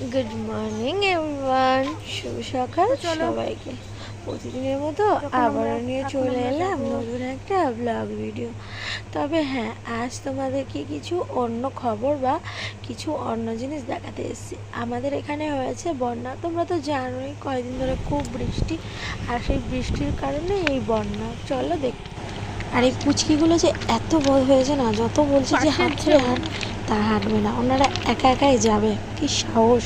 Good morning everyone শুভ সকাল। সবাইকে প্রতিদিনের মতো আবারও নিয়ে চলে এলাম নতুন একটা ব্লগ ভিডিও তবে হ্যাঁ আজ তোমাদেরকে কিছু অন্য খবর বা কিছু অন্য জিনিস দেখাতে এসেছি। আমাদের এখানে হয়েছে বন্যা। তোমরা তো জানোই কয়েকদিন ধরে খুব বৃষ্টি। আর সেই বৃষ্টির কারণে এই বন্যা। চলো দেখ। আর এই পুচকিগুলো যে এত বড় হয়েছে না যত বলছে যে হাত ধরে হাঁট তা হাঁটবে না। ওনারা একা একাই যাবে। কি সাহস।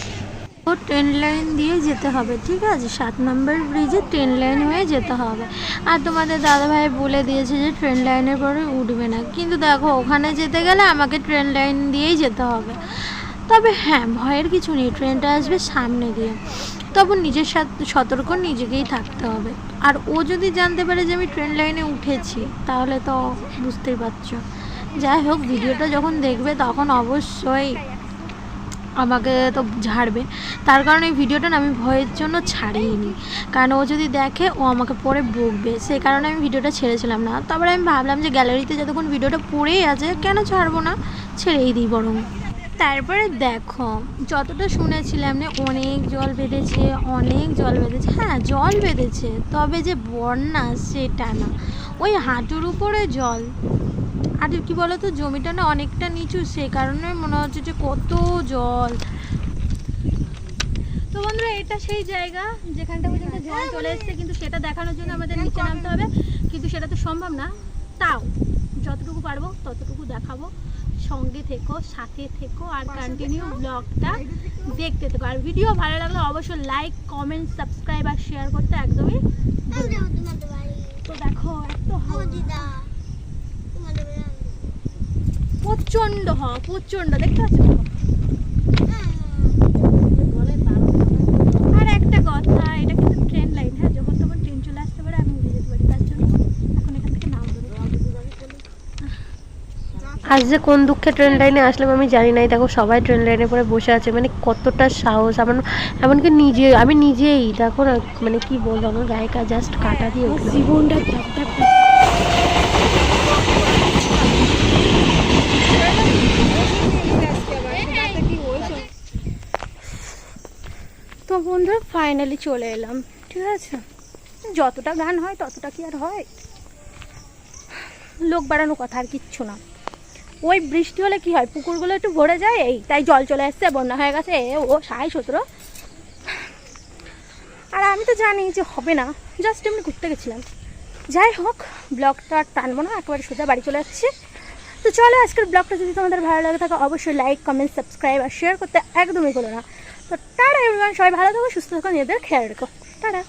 ও ট্রেন লাইন দিয়ে যেতে হবে, ঠিক আছে? সাত নম্বর ব্রিজে ট্রেন লাইন হয়ে যেতে হবে। আর তোমাদের দাদাভাই বলে দিয়েছে যে ট্রেন লাইনের পরে উঠবে না। কিন্তু দেখো, ওখানে যেতে গেলে আমাকে ট্রেন লাইন দিয়েই যেতে হবে। তবে হ্যাঁ ভয়ের কিছু নেই। ট্রেনটা আসবে সামনে দিয়ে। তবু নিজের সাথে, সতর্ক নিজেকেই থাকতে হবে। আর ও যদি জানতে পারে যে আমি ট্রেন লাইনে উঠেছি, তাহলে তো বুঝতেই পারছ। যাই হোক, ভিডিওটা যখন দেখবে তখন অবশ্যই আমাকে তো ঝাড়বে। তার কারণে এই ভিডিওটা না আমি ভয়ের জন্য ছাড়িনি কারণ ও যদি দেখে, ও আমাকে পরে বকবে। সেই কারণে আমি ভিডিওটা ছেড়েছিলাম না। তারপরে আমি ভাবলাম যে গ্যালারিতে যতক্ষণ ভিডিওটা পড়েই আছে, কেন ছাড়বো না? ছেড়েই দিই বরং। তারপরে দেখো, যতটা শুনেছিলাম না অনেক জল বেঁধেছে, অনেক জল বেঁধেছে। হ্যাঁ জল বেঁধেছে, তবে যে বন্যা সেটা না। ওই হাঁটুর উপরে জল। আর কি বলো তো জমিটা না অনেকটা নিচু সে কারণে মনে হচ্ছে যে কত জল। তো বন্ধুরা এটা সেই জায়গা যেখানটা পর্যন্ত জল চলে এসছে কিন্তু সেটা দেখানোর জন্য আমাদের নিচে নামতে হবে। কিন্তু সেটা তো সম্ভব না। তাও যতটুকু পারব ততটুকু দেখাবো। সঙ্গে থেকো সাথে থেকো আর কন্টিনিউ ব্লগটা দেখতে থেকো। আর ভিডিও ভালো লাগলে অবশ্যই লাইক কমেন্ট সাবস্ক্রাইব আর শেয়ার করতে একদমই তো দেখো এত। প্রচণ্ড হাওয়া প্রচণ্ড দেখতে পাচ্ছ? আর একটা কথা এটা কিন্তু ট্রেন লাইন হ্যাঁ? যখন তখন ট্রেন চলে আসতে পারে আমি উঠে যেতে পারি তার জন্য এখন এখান থেকে নামবো। আজ যে কোন দুঃখে ট্রেন লাইনে আসলাম আমি জানি নাই দেখো সবাই ট্রেন লাইনে পরে বসে আছে মানে কতটা সাহস আমার এমনকি নিজে আমি নিজেই দেখো না মানে কি বলব আমার গায়ে জাস্ট কাটা দিয়ে জীবনটা তো বন্ধুরা ফাইনালি চলে এলাম, ঠিক আছে? যতটা গান হয়, ততটা কি আর হয়? লোক বাড়ানো কথা আর কিচ্ছু না। ওই বৃষ্টি হলে কি হয়? পুকুরগুলো একটু ভরে যায়, এই তাই জল চলে আসছে, বন্যা হয়ে গেছে, এ, ও, সাই সতেরো। আর আমি তো জানি যে হবে না জাস্ট এমনি ঘুরতে গেছিলাম। যাই হোক, ব্লগটা আর টানবো না, একেবারে সোজা বাড়ি চলে যাচ্ছি। তো চলো, আজকের ব্লগটা যদি তোমাদের ভালো লাগে থাকে, অবশ্যই লাইক কমেন্ট সাবস্ক্রাইব আর শেয়ার করতে একদমই করো না। তো টাটা সবাই ভালো থাকো সুস্থ থাকো নিজেদের খেয়াল রেখো। টাটা।